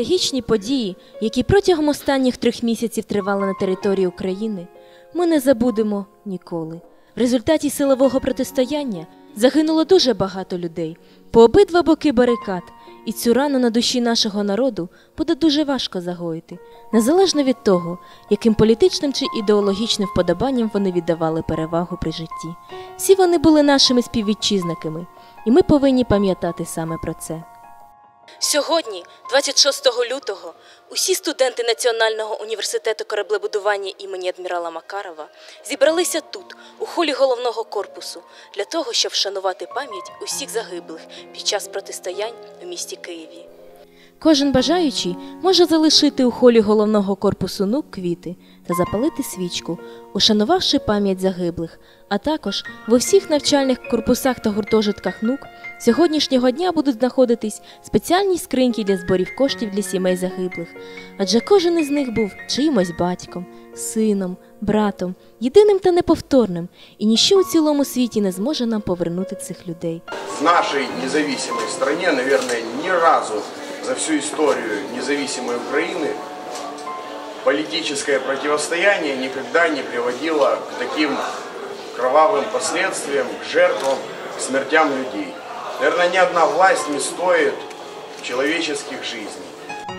Трагічні події, які протягом останніх трьох місяців тривали на території України, ми не забудемо ніколи. В результаті силового протистояння загинуло дуже багато людей по обидва боки барикад, і цю рану на душі нашого народу буде дуже важко загоїти, незалежно від того, яким політичним чи ідеологічним вподобанням вони віддавали перевагу при житті. Всі вони були нашими співвітчизниками, і ми повинні пам'ятати саме про це. Сьогодні, 26 лютого, усі студенти Національного університету кораблебудування імені адмірала Макарова зібралися тут, у холі головного корпусу, для того, щоб вшанувати пам'ять усіх загиблих під час протистоянь у місті Києві. Кожен бажаючий може залишити у холі головного корпусу НУК квіти та запалити свічку, ушанувавши пам'ять загиблих. А також в усіх навчальних корпусах та гуртожитках НУК сьогоднішнього дня будуть знаходитись спеціальні скриньки для зборів коштів для сімей загиблих, адже кожен із них був чиїмось батьком, сином, братом, єдиним та неповторним, і ніщо у цілому світі не зможе нам повернути цих людей. В нашей независимой стране, наверное, ни разу за всю историю независимой Украины политическое противостояние никогда не приводило к таким кровавым последствиям, к жертвам, к смертям людей. Наверное, ни одна власть не стоит человеческих жизней.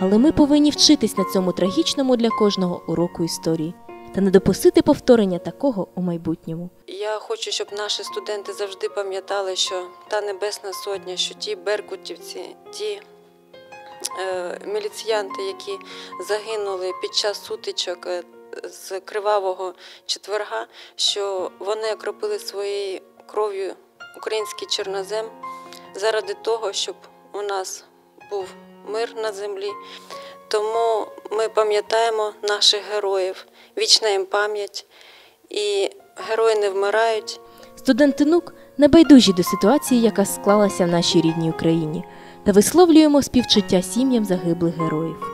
Але ми повинні вчитись на цьому трагічному для кожного уроку історії та не допустити повторення такого у майбутньому. Я хочу, щоб наші студенти завжди пам'ятали, що та Небесна Сотня, що ті беркутівці, ті міліціянти, які загинули під час сутичок е, з кривавого четверга, що вони окропили своєю кров'ю український чорнозем заради того, щоб у нас був мир на землі. Тому ми пам'ятаємо наших героїв, вічна їм пам'ять, і герої не вмирають. Студенти НУК небайдужі до ситуації, яка склалася в нашій рідній Україні, та висловлюємо співчуття сім'ям загиблих героїв.